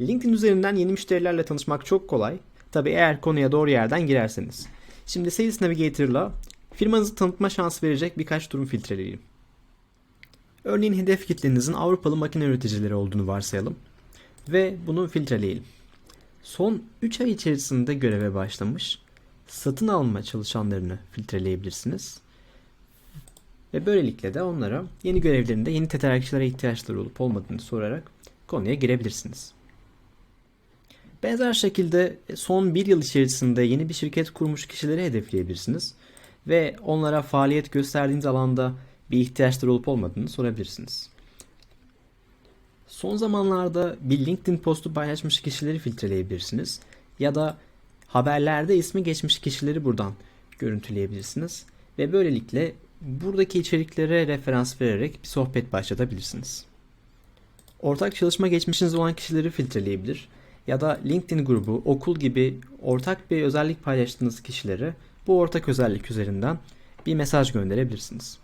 LinkedIn üzerinden yeni müşterilerle tanışmak çok kolay. Tabi eğer konuya doğru yerden girerseniz. Şimdi Sales Navigator'la firmanızı tanıtma şansı verecek birkaç durum filtreleyelim. Örneğin hedef kitlenizin Avrupalı makine üreticileri olduğunu varsayalım ve bunu filtreleyelim. Son 3 ay içerisinde göreve başlamış satın alma çalışanlarını filtreleyebilirsiniz. Ve böylelikle de onlara yeni görevlerinde yeni tedarikçilere ihtiyaçları olup olmadığını sorarak konuya girebilirsiniz. Benzer şekilde son bir yıl içerisinde yeni bir şirket kurmuş kişileri hedefleyebilirsiniz ve onlara faaliyet gösterdiğiniz alanda bir ihtiyaçları olup olmadığını sorabilirsiniz. Son zamanlarda bir LinkedIn postu paylaşmış kişileri filtreleyebilirsiniz ya da haberlerde ismi geçmiş kişileri buradan görüntüleyebilirsiniz ve böylelikle buradaki içeriklere referans vererek bir sohbet başlatabilirsiniz. Ortak çalışma geçmişiniz olan kişileri filtreleyebilir ya da LinkedIn grubu, okul gibi ortak bir özellik paylaştığınız kişilere bu ortak özellik üzerinden bir mesaj gönderebilirsiniz.